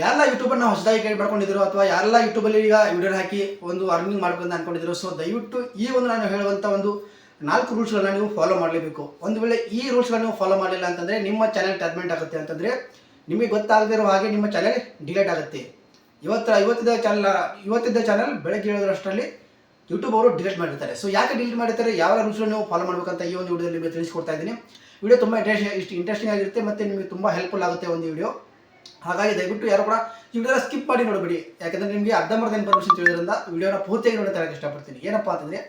ಯಾರೆಲ್ಲ ಯೂಟ್ಯೂಬನ್ನು ಹೊಸದಾಗಿ ಕೈ ಮಾಡ್ಕೊಂಡಿದ್ರು ಅಥವಾ ಯಾರೆಲ್ಲ ಯೂಟ್ಯೂಬಲ್ಲಿ ಈಗ ವಿಡಿಯೋ ಹಾಕಿ ಒಂದು ಅರ್ನಿಂಗ್ ಮಾಡ್ಕೊಂಡು ಅನ್ಕೊಂಡಿದ್ರು ಸೊ ದಯವಿಟ್ಟು ಈ ಒಂದು ನಾನು ಹೇಳುವಂಥ ಒಂದು ನಾಲ್ಕು ರೂಲ್ಸ್ಗಳನ್ನ ನೀವು ಫಾಲೋ ಮಾಡಲೇಬೇಕು. ಒಂದು ವೇಳೆ ಈ ರೂಲ್ಸ್ಗಳನ್ನ ನೀವು ಫಾಲೋ ಮಾಡಲಿಲ್ಲ ಅಂತಂದರೆ ನಿಮ್ಮ ಚಾನೆಲ್ ಟರ್ಮೆಂಟ್ ಆಗುತ್ತೆ ಅಂತಂದರೆ ನಿಮಗೆ ಗೊತ್ತಾಗದಿರೋ ಹಾಗೆ ನಿಮ್ಮ ಚಾನೆಲ್ ಡಿಲೇಟ್ ಆಗುತ್ತೆ. ಇವತ್ತು ಇವತ್ತಿದ್ದ ಚಾನಲ್ ಇವತ್ತಿದ್ದ ಚಾನಲ್ ಬೆಳಗ್ಗೆ ಹೇಳೋದ್ರಷ್ಟರಲ್ಲಿ ಯೂಟ್ಯೂಬ್ ಅವರು ಡಿಲೀಟ್ ಮಾಡಿರ್ತಾರೆ. ಸೊ ಯಾಕೆ ಡಿಲೀಟ್ ಮಾಡಿರ್ತಾರೆ? ಯಾವ ರೂಲ್ಸ್ಗಳು ನೀವು ಫಾಲೋ ಮಾಡಬೇಕಂತ ಈ ಒಂದು ವಿಡಿಯೋದಲ್ಲಿ ನಿಮಗೆ ತಿಳಿಸ್ಕೊಡ್ತಾ ಇದ್ದೀನಿ. ವಿಡಿಯೋ ತುಂಬ ಇಂಟ್ರೆಸ್ಟಿಂಗ್ ಆಗಿರುತ್ತೆ ಮತ್ತು ನಿಮಗೆ ತುಂಬ ಹೆಲ್ಪ್ಫುಲ್ ಆಗುತ್ತೆ ಒಂದು ವಿಡಿಯೋ ಹಾಗಾಗಿ ದಯವಿಟ್ಟು ಯಾರು ಕೂಡ ಈ ವಿಡಿಯೋನ ಸ್ಕಿಪ್ ಮಾಡಿ ನೋಡಬೇಡಿ. ಯಾಕಂದರೆ ನಿಮಗೆ ಅರ್ಧಂಬರ್ಧ ಇನ್ಫಾರ್ಮೇಷನ್ ತಿಳಿಯೋದ್ರಿಂದ ವಿಡಿಯೋನ ಪೂರ್ತಿಯಾಗಿ ನೋಡಿ ತರಕ್ಕೆ ಇಷ್ಟಪಡ್ತೀನಿ. ಏನಪ್ಪ ಅಂತಂದರೆ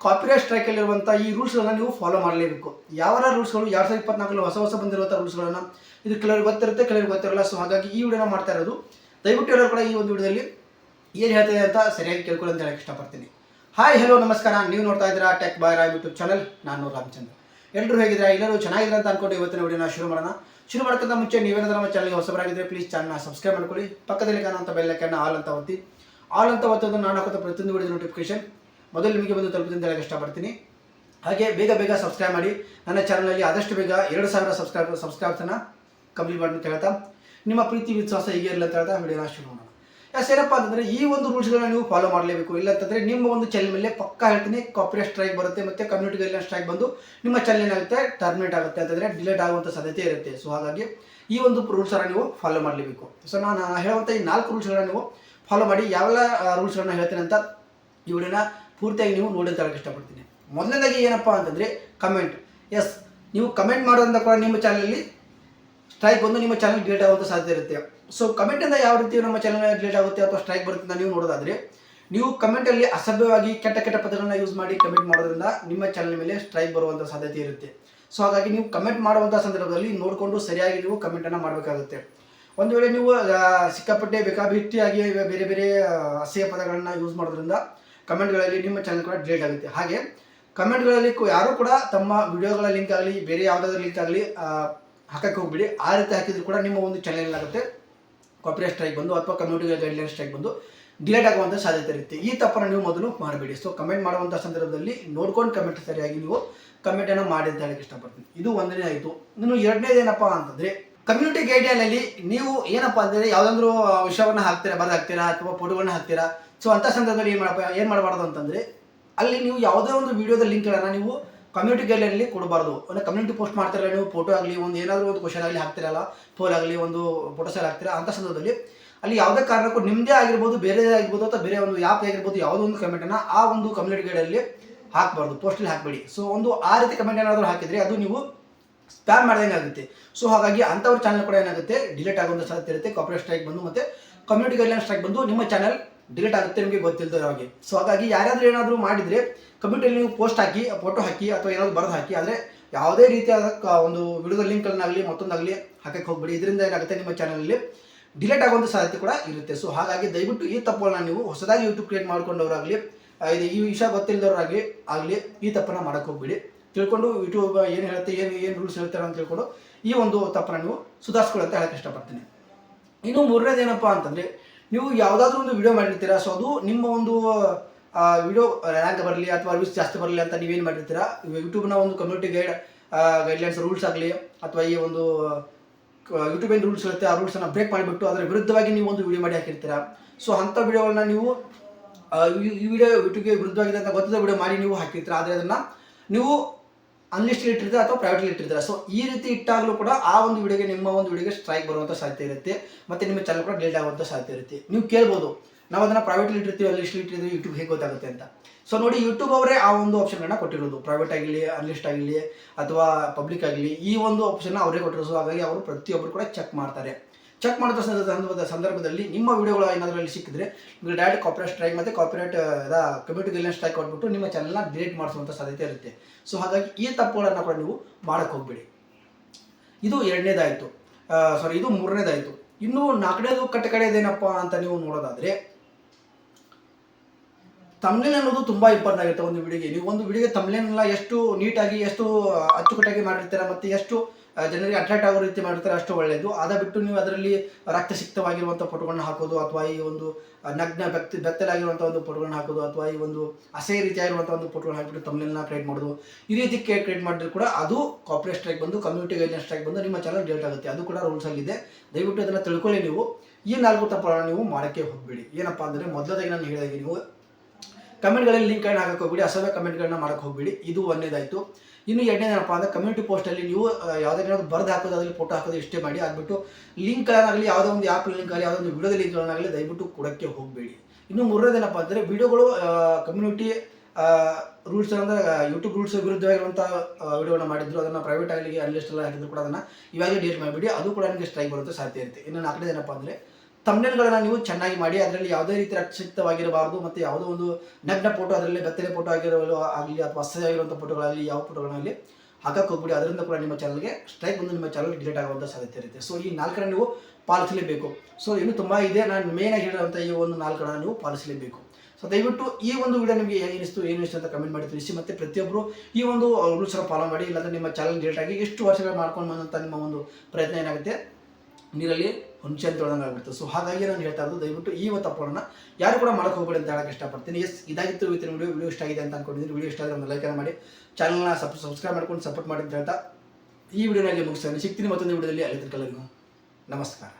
ಕಾಪಿರೈಟ್ ಸ್ಟ್ರೈಕಲ್ಲಿರುವಂಥ ಈ ರೂಲ್ಸ್ಗಳನ್ನ ನೀವು ಫಾಲೋ ಮಾಡಲೇಬೇಕು. ಯಾವ ರೂಲ್ಸ್ಗಳು ಎರಡು ಸಾವಿರದ ಇಪ್ಪತ್ನಾಲ್ಕರಲ್ಲಿ ಹೊಸ ಹೊಸ ಬಂದಿರುವಂಥ ರೂಲ್ಸ್ಗಳನ್ನು ಇದು ಕೆಲವರಿಗೆ ಗೊತ್ತಿರುತ್ತೆ, ಕೆಲವರಿಗೆ ಗೊತ್ತಿರಲ್ಲ. ಸೊ ಹಾಗಾಗಿ ಈ ವಿಡಿಯೋನ ಮಾಡ್ತಾ ಇರೋದು. ದಯವಿಟ್ಟು ಎಲ್ಲರೂ ಕೂಡ ಈ ಒಂದು ವಿಡಿಯೋದಲ್ಲಿ ಏನು ಹೇಳ್ತಿದೆ ಅಂತ ಸರಿಯಾಗಿ ಕೇಳ್ಕೊಳ್ಳಿ ಅಂತ ಹೇಳಕ್ಕೆ ಇಷ್ಟಪಡ್ತೀನಿ. ಹಾಯ್ ಹಲೋ ನಮಸ್ಕಾರ. ನೀವು ನೋಡ್ತಾ ಇದ್ದೀರಾ tech boy Rai YouTube channel ನಾನು ರಾಮಚಂದ್ರ. ಎಲ್ಲರೂ ಹೇಗಿದ್ರೆ ಎಲ್ಲರೂ ಚೆನ್ನಾಗಿದ್ರೆ ಅಂತ ಅನ್ಕೊಂಡು ಇವತ್ತಿನ ವಿಡಿಯೋನ ಶುರು ಮಾಡೋಣ. ಶುರು ಮಾಡೋಕ್ಕಿಂತ ಮುಂಚೆ ನೀವೇನಾದ್ರೂ ನಮ್ಮ ಚಾನಲ್ಗೆ ಹೊಸಬರಾಗಿದ್ದರೆ ಪ್ಲೀಸ್ ಚಾನಲ್ನ ಸಬ್ಸ್ಕ್ರೈಬ್ ಮಾಡ್ಕೊಳ್ಳಿ. ಪಕ್ಕದಲ್ಲಿ ಕಾಣುವಂಥ ಬೆಲ್ಲಕ್ಕನ್ನ ಆಲ್ ಅಂತ ಒತ್ತಿ. ಆಲ್ ಅಂತ ಒತ್ತೋದು ನಾನು ಹಾಕೋದು ಪ್ರತಿಯೊಂದು ವಿಡಿಯೋ ನೋಟಿಫಿಕೇಶನ್ ಮೊದಲು ನಿಮಗೆ ಬಂದು ತಲುಪುತ್ತೆ ಅಂತ ಹೇಳಕ್ಕೆ ಇಷ್ಟಪಡ್ತೀನಿ. ಹಾಗೆ ಬೇಗ ಬೇಗ ಸಬ್ಸ್ಕ್ರೈಬ್ ಮಾಡಿ. ನನ್ನ ಚಾನಲಲ್ಲಿ ಆದಷ್ಟು ಬೇಗ ಎರಡು ಸಾವಿರ ಸಬ್ಸ್ಕ್ರೈಬ್ ಸಬ್ಸ್ಕ್ರೈಬ್ಸನ್ನು ಕಂಪ್ಲೀಟ್ ಮಾಡಿ ಅಂತ ಹೇಳ್ತಾ. ನಿಮ್ಮ ಪ್ರೀತಿ, ವಿಶ್ವಾಸ ಹೀಗೆ ಇರಲಿ ಅಂತ ಹೇಳ್ತಾ ವಿಡಿಯೋನ ಶುರು ಮಾಡೋಣ. ಎಸ್ ಏನಪ್ಪ ಅಂತಂದರೆ ಈ ಒಂದು ರೂಲ್ಸ್ಗಳನ್ನ ನೀವು ಫಾಲೋ ಮಾಡಲೇಬೇಕು. ಇಲ್ಲ ಅಂತಂದ್ರೆ ನಿಮ್ಮ ಒಂದು ಚಾನೆಲ್ ಮೇಲೆ ಪಕ್ಕ ಹೇಳ್ತೀನಿ ಕಾಪಿ ಸ್ಟ್ರೈಕ್ ಬರುತ್ತೆ ಮತ್ತು ಕಮ್ಯುನಿಟಿ ಗೈಡ್ಲೈನ್ ಸ್ಟ್ರೈಕ್ ಬಂದು ನಿಮ್ಮ ಚಾನಲ್ ಏನಾಗುತ್ತೆ ಟರ್ಮಿನೇಟ್ ಆಗುತ್ತೆ ಅಂತಂದ್ರೆ ಡಿಲೇಟ್ ಆಗುವಂಥ ಸಾಧ್ಯತೆ ಇರುತ್ತೆ. ಸೊ ಹಾಗಾಗಿ ಈ ಒಂದು ರೂಲ್ಸನ್ನು ನೀವು ಫಾಲೋ ಮಾಡಲೇಬೇಕು. ಸೊ ನಾನು ಹೇಳುವಂಥ ಈ ನಾಲ್ಕು ರೂಲ್ಸ್ಗಳನ್ನ ನೀವು ಫಾಲೋ ಮಾಡಿ, ಯಾವೆಲ್ಲ ರೂಲ್ಸ್ಗಳನ್ನ ಹೇಳ್ತೀನಿ ಅಂತ ಈ ವಿಡಿಯೋನ ಪೂರ್ತಿಯಾಗಿ ನೀವು ನೋಡಿ ಅಂತ ಇಷ್ಟಪಡ್ತೀನಿ. ಮೊದಲನೇದಾಗಿ ಏನಪ್ಪ ಅಂತಂದರೆ ಕಮೆಂಟ್ ಎಸ್ ನೀವು ಕಮೆಂಟ್ ಮಾಡೋದ್ರಿಂದ ಕೂಡ ನಿಮ್ಮ ಚಾನಲಲ್ಲಿ ಸ್ಟ್ರೈಕ್ ಬಂದು ನಿಮ್ಮ ಚಾನಲ್ ಡಿಲೀಟ್ ಆಗುವಂಥ ಸಾಧ್ಯತೆ ಇರುತ್ತೆ. ಸೊ ಕಮೆಂಟಿಂದ ಯಾವ ರೀತಿ ನಮ್ಮ ಚಾನಲ್ ಡಿಲೀಟ್ ಆಗುತ್ತೆ ಅಥವಾ ಸ್ಟ್ರೈಕ್ ಬರುತ್ತೆ ಅಂತ ನೀವು ನೋಡೋದಾದ್ರೆ, ನೀವು ಕಮೆಂಟಲ್ಲಿ ಅಸಭ್ಯವಾಗಿ ಕೆಟ್ಟ ಕೆಟ್ಟ ಪದಗಳನ್ನ ಯೂಸ್ ಮಾಡಿ ಕಮೆಂಟ್ ಮಾಡೋದ್ರಿಂದ ನಿಮ್ಮ ಚಾನಲ್ ಮೇಲೆ ಸ್ಟ್ರೈಕ್ ಬರುವಂಥ ಸಾಧ್ಯತೆ ಇರುತ್ತೆ. ಸೊ ಹಾಗಾಗಿ ನೀವು ಕಮೆಂಟ್ ಮಾಡುವಂಥ ಸಂದರ್ಭದಲ್ಲಿ ನೋಡಿಕೊಂಡು ಸರಿಯಾಗಿ ನೀವು ಕಮೆಂಟನ್ನು ಮಾಡಬೇಕಾಗುತ್ತೆ. ಒಂದು ವೇಳೆ ನೀವು ಸಿಕ್ಕಾಪಟ್ಟೆ ಬೇಕಾಬಿಟ್ಟಿಯಾಗಿ ಬೇರೆ ಬೇರೆ ಅಸಹ್ಯ ಪದಗಳನ್ನು ಯೂಸ್ ಮಾಡೋದ್ರಿಂದ ಕಮೆಂಟ್ಗಳಲ್ಲಿ ನಿಮ್ಮ ಚಾನಲ್ ಕೂಡ ಡಿಲೇಟ್ ಆಗುತ್ತೆ. ಹಾಗೆ ಕಮೆಂಟ್ಗಳಲ್ಲಿ ಯಾರು ಕೂಡ ತಮ್ಮ ವಿಡಿಯೋಗಳ ಲಿಂಕ್ ಆಗಲಿ, ಬೇರೆ ಯಾವುದಾದ್ರೂ ಲಿಂಕ್ ಆಗಲಿ ಹಾಕಕ್ಕೆ ಹೋಗ್ಬಿಡಿ. ಆ ರೀತಿ ಹಾಕಿದ್ರು ಕೂಡ ನಿಮ್ಮ ಒಂದು ಚಾನಲ್ ಏನಾಗುತ್ತೆ ಕಾಪಿರೈಟ್ ಸ್ಟ್ರೈಕ್ ಬಂದು ಅಥವಾ ಕಮ್ಯುನಿಟಿ ಗೈಡ್ಲೈನ್ ಸ್ಟ್ರೈಕ್ ಬಂದು ಡಿಲೇಟ್ ಆಗುವಂಥ ಸಾಧ್ಯತೆ ಇರುತ್ತೆ. ಈ ತಪ್ಪನ್ನು ನೀವು ಮೊದಲು ಮಾಡಬೇಡಿ. ಸೊ ಕಮೆಂಟ್ ಮಾಡುವಂಥ ಸಂದರ್ಭದಲ್ಲಿ ನೋಡ್ಕೊಂಡು ಕಮೆಂಟ್ ಸರಿಯಾಗಿ ನೀವು ಕಮೆಂಟನ್ನು ಮಾಡಿ ಅಂತ ಹೇಳಕ್ಕೆ ಇಷ್ಟಪಡ್ತೀನಿ. ಇದು ಒಂದನೇ ಆಯಿತು. ಇನ್ನು ಎರಡನೇದು ಏನಪ್ಪ ಅಂತಂದರೆ ಕಮ್ಯುನಿಟಿ ಗೈಡ್ಲೈನಲ್ಲಿ ನೀವು ಏನಪ್ಪ ಅಂದರೆ ಯಾವುದಾದ್ರೂ ವಿಷಯವನ್ನು ಹಾಕ್ತೀರಾ, ಬರೆದು ಹಾಕ್ತೀರಾ ಅಥವಾ ಫೋಟೋಗಳನ್ನ ಹಾಕ್ತೀರಾ? ಸೊ ಅಂಥ ಸಂದರ್ಭದಲ್ಲಿ ಏನು ಮಾಡಪ್ಪ, ಏನು ಮಾಡಬಾರ್ದು ಅಂತಂದರೆ ಅಲ್ಲಿ ನೀವು ಯಾವುದೇ ಒಂದು ವಿಡಿಯೋದ ಲಿಂಕ್ಗಳನ್ನು ನೀವು ಕಮ್ಯುನಿಟಿ ಗೈಡ್ಲೈನಲ್ಲಿ ಕೊಡಬಾರ್ದು. ಅಂದರೆ ಕಮ್ಯುನಿಟಿ ಪೋಸ್ಟ್ ಮಾಡ್ತಿರಲ್ಲ ನೀವು ಫೋಟೋ ಆಗಲಿ, ಒಂದು ಏನಾದರೂ ಒಂದು ಕ್ವಶನ್ ಆಗಲಿ ಹಾಕ್ತಿರಲ್ಲ ಪೋಲ್ ಆಗಲಿ, ಒಂದು ಫೋಟೋ ಎಲ್ಲ ಹಾಕ್ತೀರಾ ಅಂಥ ಸಂದರ್ಭದಲ್ಲಿ ಅಲ್ಲಿ ಯಾವುದೇ ಕಾರಣಕ್ಕೂ ನಿಮ್ಮದೇ ಆಗಿರ್ಬೋದು ಬೇರೆ ಆಗಿರ್ಬೋದು, ಅಥವಾ ಬೇರೆ ಒಂದು ಯಾಪ್ ಆಗಿರ್ಬೋದು, ಯಾವುದೋ ಒಂದು ಕಮೆಂಟನ್ನು ಆ ಒಂದು ಕಮ್ಯುನಿಟಿ ಗೈಡಲ್ಲಿ ಹಾಕಬಾರ್ದು ಪೋಸ್ಟಲ್ಲಿ ಹಾಕಬೇಡಿ. ಸೊ ಒಂದು ಆ ರೀತಿ ಕಮೆಂಟ್ ಏನಾದರೂ ಹಾಕಿದರೆ ಅದು ನೀವು ಸ್ಪ್ಯಾಮ್ ಮಾಡಿದಂಗೆ ಆಗುತ್ತೆ. ಸೊ ಹಾಗಾಗಿ ಅಂಥವ್ರ ಚಾನಲ್ ಕೂಡ ಏನಾಗುತ್ತೆ ಡಿಲೀಟ್ ಆಗುವಂಥ ಸಾಧ್ಯತೆ ಇರುತ್ತೆ ಕಾಪಿರೈಟ್ ಸ್ಟ್ರೈಕ್ ಬಂದು ಮತ್ತು ಕಮ್ಯುನಿಟಿ ಗೈಡ್ಲೈನ್ ಸ್ಟ್ರೈಕ್ ಬಂದು ನಿಮ್ಮ ಚಾನಲ್ ಡಿಲೀಟ್ ಆಗುತ್ತೆ, ನಿಮಗೆ ಗೊತ್ತಿಲ್ಲದ ಹಾಗೆ. ಸೊ ಹಾಗಾಗಿ ಯಾರಾದರೂ ಏನಾದರೂ ಮಾಡಿದರೆ ಕಮ್ಯುನಿಟಿಯಲ್ಲಿ ನೀವು ಪೋಸ್ಟ್ ಹಾಕಿ ಫೋಟೋ ಹಾಕಿ ಅಥವಾ ಏನಾದರೂ ಬರೆದು ಹಾಕಿ, ಆದರೆ ಯಾವುದೇ ರೀತಿಯಾದ ಒಂದು ವಿಡಿಯೋದ ಲಿಂಕ್ಗಳನ್ನಾಗಲಿ ಮತ್ತೊಂದಾಗಲಿ ಹಾಕಕ್ಕೆ ಹೋಗ್ಬೇಡಿ. ಇದರಿಂದ ಏನಾಗುತ್ತೆ ನಿಮ್ಮ ಚಾನಲಲ್ಲಿ ಡಿಲೇಟ್ ಆಗುವಂಥ ಸಾಧ್ಯತೆ ಕೂಡ ಇರುತ್ತೆ. ಸೊ ಹಾಗಾಗಿ ದಯವಿಟ್ಟು ಈ ತಪ್ಪುಗಳನ್ನ ನೀವು ಹೊಸದಾಗಿ ಯೂಟ್ಯೂಬ್ ಕ್ರಿಯೇಟ್ ಮಾಡ್ಕೊಂಡವರಾಗಲಿ ಇದು ಈ ವಿಷಯ ಗೊತ್ತಿಲ್ಲದವರಾಗಿ ಆಗಲಿ ಈ ತಪ್ಪನ್ನು ಮಾಡೋಕ್ಕೆ ಹೋಗ್ಬಿಡಿ. ತಿಳ್ಕೊಂಡು ಯೂಟ್ಯೂಬ್ ಏನು ಹೇಳುತ್ತೆ, ಏನು ಏನು ರೂಲ್ಸ್ ಹೇಳ್ತಾರೆ ಅಂತ ತಿಳ್ಕೊಂಡು ಈ ಒಂದು ತಪ್ಪನ್ನು ನೀವು ಸುಧಾರಿಸ್ಕೊಳ್ಳುತ್ತೆ ಹೇಳಕ್ಕೆ ಇಷ್ಟಪಡ್ತೀನಿ. ಇನ್ನು ಮೂರನೇದೇನಪ್ಪ ಅಂತಂದರೆ, ನೀವು ಯಾವುದಾದ್ರೂ ಒಂದು ವಿಡಿಯೋ ಮಾಡಿರ್ತೀರಾ? ಸೊ ಅದು ನಿಮ್ಮ ಒಂದು ವಿಡಿಯೋ ರ್ಯಾಂಕ್ ಬರಲಿ ಅಥವಾ ವ್ಯೂಸ್ ಜಾಸ್ತಿ ಬರಲಿ ಅಂತ ನೀವೇನು ಮಾಡಿರ್ತೀರಾ? ಯೂಟ್ಯೂಬ್ನ ಒಂದು ಕಮ್ಯುನಿಟಿ ಗೈಡ್ ಗೈಡ್ಲೈನ್ಸ್ ರೂಲ್ಸ್ ಆಗಲಿ ಅಥವಾ ಈ ಒಂದು ಯೂಟ್ಯೂಬ್ ಏನು ರೂಲ್ಸ್ ಇರುತ್ತೆ ಆ ರೂಲ್ಸನ್ನು ಬ್ರೇಕ್ ಮಾಡಿಬಿಟ್ಟು ಅದರ ವಿರುದ್ಧವಾಗಿ ನೀವು ಒಂದು ವಿಡಿಯೋ ಮಾಡಿ ಹಾಕಿರ್ತೀರಾ? ಸೊ ಅಂಥ ವಿಡಿಯೋಗಳನ್ನ ನೀವು ಈ ವಿಡಿಯೋ ಯೂಟ್ಯೂಬ್ಗೆ ವಿರುದ್ಧವಾಗಿದೆ ಅಂತ ಗೊತ್ತಿದ್ದ ವಿಡಿಯೋ ಮಾಡಿ ನೀವು ಹಾಕಿರ್ತೀರ? ಆದರೆ ಅದನ್ನು ನೀವು ಅನ್ಲಿಸ್ಟೆಡ್ ಇಟ್ಟಿರ್ತಾರೆ ಅಥವಾ ಪ್ರೈವೇಟ್ಲಿ ಇಟ್ಟಿರ್ತಾರೆ? ಸೊ ಈ ರೀತಿ ಇಟ್ಟಾಗಲೂ ಕೂಡ ಆ ಒಂದು ವಿಡಿಯೋಗೆ ನಿಮ್ಮ ಒಂದು ವಿಡಿಯೋಗೆ ಸ್ಟ್ರೈಕ್ ಬರುವಂಥ ಸಾಧ್ಯತೆ ಇರುತ್ತೆ. ಮತ್ತು ನಿಮ್ಮ ಚಾನಲ್ ಕೂಡ ಡಿಲೀಟ್ ಆಗುವಂಥ ಸಾಧ್ಯತೆ ಇರುತ್ತೆ. ನೀವು ಕೇಳ್ಬೋದು. ನಾವು ಅದನ್ನು ಪ್ರೈವೇಟ್ಲಿ ಇಟ್ಟಿರ್ತೀವಿ ಅಲ್ಲಿ ಇಟ್ಟಿರ್ತೀವಿ ಯೂಟ್ಯೂಬ್ ಹೇಗೆ ಗೊತ್ತಾಗುತ್ತೆ ಅಂತ. ಸೊ ನೋಡಿ ಯೂಟ್ಯೂಬ್ ಅವರೇ ಆ ಒಂದು ಆಪ್ಷನ್ಗಳನ್ನ ಕೊಟ್ಟಿರೋದು. ಪ್ರೈವೇಟ್ ಆಗಲಿ ಅನ್ಲಿಸ್ಟ್ ಆಗಲಿ ಅಥವಾ ಪಬ್ಲಿಕ್ ಆಗಲಿ ಈ ಒಂದು ಆಪ್ಷನ್ನ ಅವರೇ ಕೊಟ್ಟಿರೋದು. ಹಾಗಾಗಿ ಅವರು ಪ್ರತಿಯೊಬ್ಬರು ಕೂಡ ಚೆಕ್ ಮಾಡ್ತಾರೆ. ಚೆಕ್ ಮಾಡಿದ ಸಂದರ್ಭದ ಸಂದರ್ಭದಲ್ಲಿ ನಿಮ್ಮ ವಿಡಿಯೋಗಳು ಏನಾದರೂ ಅಲ್ಲಿ ಸಿಕ್ಕಿದ್ರೆ ನಿಮಗೆ ಡೈರೆಕ್ಟ್ ಕಾಪಿರೈಟ್ ಸ್ಟ್ರೈಕ್ ಮತ್ತು ಕಾಪಿರೈಟ್ ಕಮ್ಯುನಿಟಿ ಸ್ಟ್ರೈಕ್ ಕೊಟ್ಬಿಟ್ಟು ನಿಮ್ಮ ಚಾನಲ್ನ ಡಿಲೀಟ್ ಮಾಡಿಸುವಂಥ ಸಾಧ್ಯತೆ ಇರುತ್ತೆ. ಸೊ ಹಾಗಾಗಿ ಈ ತಪ್ಪುಗಳನ್ನು ಕೂಡ ನೀವು ಮಾಡೋಕ್ಕೆ ಹೋಗಬೇಡಿ. ಇದು ಎರಡನೇದಾಯಿತು. ಸಾರಿ ಇದು ಮೂರನೇದಾಯಿತು. ಇನ್ನು ನಾಲ್ಕನೇದು ಕಟ್ಟ ಕಡೆಯದೇನಪ್ಪ ಅಂತ ನೀವು ನೋಡೋದಾದರೆ ತಮ್ಲೇನ್ ಅನ್ನೋದು ತುಂಬ ಇಂಪಾರ್ಟೆಂಟ್ ಆಗಿರುತ್ತೆ ಒಂದು ವಿಡಿಯೋಗೆ ನೀವು ಒಂದು ವಿಡಿಯೋಗೆ ತಮ್ಲೇನೆಲ್ಲ ಎಷ್ಟು ನೀಟಾಗಿ ಎಷ್ಟು ಅಚ್ಚುಕಟ್ಟಾಗಿ ಮಾಡಿರ್ತೀರ ಮತ್ತು ಎಷ್ಟು ಜನರಿಗೆ ಅಟ್ರಾಕ್ಟ್ ಆಗೋ ರೀತಿ ಮಾಡ್ತಾರೆ ಅಷ್ಟು ಒಳ್ಳೆಯದು ಅದ ಬಿಟ್ಟು ನೀವು ಅದರಲ್ಲಿ ರಕ್ತಸಿಕ್ತವಾಗಿರುವಂಥ ಫೋಟೋಗಳನ್ನ ಹಾಕೋದು ಅಥವಾ ಈ ಒಂದು ನಗ್ನ ಬೆತ್ತಿ ಬೆತ್ತಲಾಗಿರುವಂಥ ಒಂದು ಫೋಟೋಗಳನ್ನ ಹಾಕೋದು ಅಥವಾ ಈ ಒಂದು ಅಸಹ್ಯ ರೀತಿಯಾಗಿರುವಂಥ ಒಂದು ಫೋಟೋಗಳನ್ನ ಹಾಕಿಬಿಟ್ಟು ತಮ್ಮನೆಲ್ಲ ಕ್ರಿಯೇಟ್ ಮಾಡೋದು. ಈ ರೀತಿ ಕ್ರಿಯೇಟ್ ಮಾಡಿದ್ರು ಕೂಡ ಅದು ಕಾಪರೇಟ್ ಸ್ಟ್ರೈಕ್ ಬಂದು ಕಮ್ಯುನಿಟಿ ಗೈಡ್ಲೈನ್ ಸ್ಟ್ರೈಕ್ ಬಂದು ನಿಮ್ಮ ಚಾನಲ್ ಡೇಟ್ ಆಗುತ್ತೆ. ಅದು ಕೂಡ ರೂಲ್ಸ್ ಆಗಿದೆ ದಯವಿಟ್ಟು ಅದನ್ನು ತಿಳ್ಕೊಳ್ಳಿ ನೀವು. ಈ ನಾಲ್ಕು ತಪ್ಪುಗಳನ್ನು ನೀವು ಮಾಡೋಕ್ಕೆ ಹೋಗಬೇಡಿ. ಏನಪ್ಪಾ ಅಂದರೆ ಮೊದಲದಾಗಿ ನಾನು ಹೇಳಿದಾಗೆ ನೀವು ಕಮೆಂಟ್ಗಳಲ್ಲಿ ಲಿಂಕ್ಗಳನ್ನ ಹಾಕಕ್ಕೆ ಹೋಗ್ಬಿಡಿ ಅಸಭ್ಯ ಕಮೆಂಟ್ಗಳನ್ನ ಮಾಡಕ್ಕೆ ಹೋಗ್ಬಿಡಿ. ಇದು ಒಂದೇದಾಯಿತು. ಇನ್ನು ಎರಡನೇದೇನಪ್ಪ ಅಂದರೆ ಕಮ್ಯುನಿಟಿ ಪೋಸ್ಟಲ್ಲಿ ನೀವು ಯಾವುದೇ ಬರ್ದು ಹಾಕೋದು ಅದರಲ್ಲಿ ಫೋಟೋ ಹಾಕೋದು ಇಷ್ಟೇ ಮಾಡಿ. ಆಗ್ಬಿಟ್ಟು ಲಿಂಕ್ಗಳನ್ನಾಗಲಿ ಯಾವುದೋ ಒಂದು ಆ್ಯಪ್ ಲಿಂಕ್ ಆಗಲಿ ಯಾವುದೋ ಒಂದು ವಿಡಿಯೋದ ಲಿಂಕ್ಗಳನ್ನಾಗಲಿ ದಯವಿಟ್ಟು ಕೊಡೋಕ್ಕೆ ಹೋಗಬೇಡಿ. ಇನ್ನು ಮೂರನೇದೇನಪ್ಪ ಅಂದರೆ ವಿಡಿಯೋಗಳು ಕಮ್ಯುನಿಟಿ ರೂಲ್ಸ್ ಅಂದರೆ ಯೂಟ್ಯೂಬ್ ರೂಲ್ಸ್ ವಿರುದ್ಧವಾಗಿರುವಂಥ ವಿಡಿಯೋಗಳನ್ನ ಮಾಡಿದ್ರು. ಅದನ್ನು ಪ್ರೈವೇಟ್ ಆಗಲಿ ಅನ್ಲಿಸ್ಟ್ ಎಲ್ಲ ಹಾಕಿದ್ರು ಕೂಡ ಅದನ್ನು ಇವಾಗಲೇ ಡೇಟ್ ಮಾಡಿಬಿಡಿ. ಅದು ಕೂಡ ನಿಮಗೆ ಸ್ಟ್ರೈಕ್ ಬರುತ್ತೆ ಸಾಧ್ಯ ಇರುತ್ತೆ. ಇನ್ನು ನಾಲ್ಕನೇದೇನಪ್ಪ ಅಂದರೆ ತಮ್ನೆಲ್ಗಳನ್ನ ನೀವು ಚೆನ್ನಾಗಿ ಮಾಡಿ, ಅದರಲ್ಲಿ ಯಾವುದೇ ರೀತಿ ರಕ್ಷಿತವಾಗಿರಬಾರ್ದು ಮತ್ತು ಯಾವುದೋ ಒಂದು ನಗ್ನ ಫೋಟೋ ಅದರಲ್ಲಿ ಬೆತ್ತಲೆ ಫೋಟೋ ಆಗಿರೋ ಆಗಲಿ ಅಥವಾ ಹೊಸದಾಗಿರುವಂಥ ಫೋಟೋಗಳಾಗಲಿ ಯಾವ ಫೋಟೋಗಳಲ್ಲಿ ಹಾಕಕ್ಕೆ ಹೋಗ್ಬಿಡಿ. ಅದರಿಂದ ಕೂಡ ನಿಮ್ಮ ಚಾನಲ್ಗೆ ಸ್ಟ್ರೈಕ್ ಬಂದು ನಿಮ್ಮ ಚಾನಲ್ ಡಿಲೀಟ್ ಆಗುವಂಥ ಸಾಧ್ಯತೆ ಇರುತ್ತೆ. ಸೊ ಈ ನಾಲ್ಕರ ನೀವು ಪಾಲಿಸಲೇಬೇಕು. ಸೊ ಇನ್ನು ತುಂಬ ಇದೆ. ನಾನು ಮೇನಾಗಿ ಹೇಳಿರುವಂಥ ಈ ಒಂದು ನಾಲ್ಕರನ್ನು ನೀವು ಪಾಲಿಸಲೇಬೇಕು. ಸೊ ದಯವಿಟ್ಟು ಈ ಒಂದು ವಿಡಿಯೋ ನಿಮಗೆ ಏನಿಸ್ತು ಏನು ಇಷ್ಟ ಅಂತ ಕಮೆಂಟ್ ಮಾಡಿ ತಿಳಿಸಿ. ಮತ್ತು ಪ್ರತಿಯೊಬ್ಬರು ಈ ಒಂದು ರೂಲ್ಸನ್ನು ಫಾಲೋ ಮಾಡಿ, ಇಲ್ಲಾಂದರೆ ನಿಮ್ಮ ಚಾನಲ್ ಡಿಲೀಟ್ ಆಗಿ ಎಷ್ಟು ವರ್ಷಗಳು ಮಾಡ್ಕೊಂಡು ಬಂದಂಥ ನಿಮ್ಮ ಒಂದು ಪ್ರಯತ್ನ ಏನಾಗುತ್ತೆ? ನೀರಲ್ಲಿ ಹುಂಚೆ ಅಂತ ಆಗ್ಬಿಡುತ್ತೆ ಸೊ ಹಾಗಾಗಿ ನಾನು ಹೇಳ್ತಾ ಇರೋದು, ದಯವಿಟ್ಟು ಈ ತಪ್ಪನ್ನು ಯಾರು ಕೂಡ ಮಾಡಕ್ಕೆ ಹೋಗ್ಬೇಡಿ ಅಂತ ಹೇಳಕ್ಕೆ ಇಷ್ಟಪಡ್ತೀನಿ. ಎಸ್ ಇದಾಗಿತ್ತು ಇವತ್ತಿನ ವಿಡಿಯೋ ವಿಡಿಯೋ ಇಷ್ಟ ಆಗಿದೆ ಅಂತ ಅನ್ಕೊಂಡಿದ್ದೀನಿ. ವಿಡಿಯೋ ಇಷ್ಟ ಆದರೆ ಒಂದು ಲೈಕ್ ಮಾಡಿ. ಚಾನಲ್ನ ಸಬ್ ಸಬ್ಸ್ಕ್ರೈಬ್ ಮಾಡ್ಕೊಂಡು ಸಪೋರ್ಟ್ ಮಾಡಿ ಅಂತ ಹೇಳ್ತಾ ಈ ವಿಡಿಯೋನಲ್ಲಿ ಮುಗಿಸ್ತಾನೆ. ಸಿಗ್ತೀನಿ ಮತ್ತೊಂದು ವಿಡಿಯೋದಲ್ಲಿ ಅಲ್ಲಿ ಕಲರಿಗೂ ನಮಸ್ಕಾರ.